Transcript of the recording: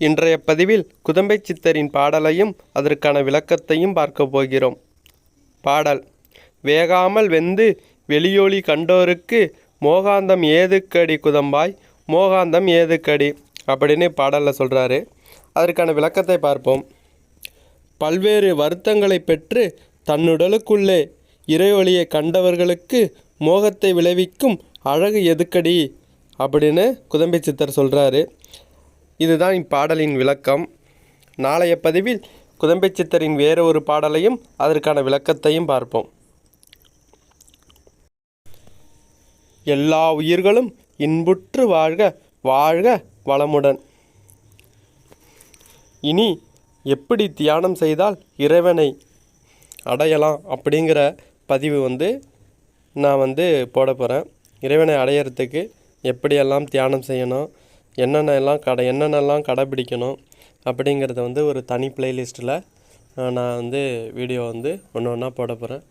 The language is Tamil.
இன்றைய பதிவில் குதம்பை சித்தரின் பாடலையும் அதற்கான விளக்கத்தையும் பார்க்க போகிறோம். பாடல் வேகாமல் வெந்து வெளியொளி கண்டோருக்கு மோகாந்தம் ஏதுக்கடி குதம்பாய் மோகாந்தம் ஏதுக்கடி அப்படின்னு பாடலில் சொல்கிறாரு அதற்கான விளக்கத்தை பார்ப்போம். பல்வேறு வருத்தங்களை பெற்று தன்னுடலுக்குள்ளே இறைவழியை கண்டவர்களுக்கு மோகத்தை விளைவிக்கும் அழகு எதுக்கடி அப்படின்னு குதம்பை சித்தர் சொல்கிறாரு இதுதான் இப்பாடலின் விளக்கம். நாளைய பதிவில் குதம்பை சித்தரின் வேறு ஒரு பாடலையும் அதற்கான விளக்கத்தையும் பார்ப்போம். எல்லா உயிர்களும் இன்புற்று வாழ்க வாழ்க வளமுடன். இனி எப்படி தியானம் செய்தால் இறைவனை அடையலாம் அப்படிங்கிற பதிவு வந்து நான் வந்து போட போகிறேன் இறைவனை அடையிறதுக்கு எப்படியெல்லாம் தியானம் செய்யணும் என்னென்னலாம் கடை என்னென்னலாம் கடைப்பிடிக்கணும் அப்படிங்கிறத வந்து ஒரு தனி பிளேலிஸ்ட்டில் நான் வந்து வீடியோ வந்து ஒன்று ஒன்றா போட போகிறேன்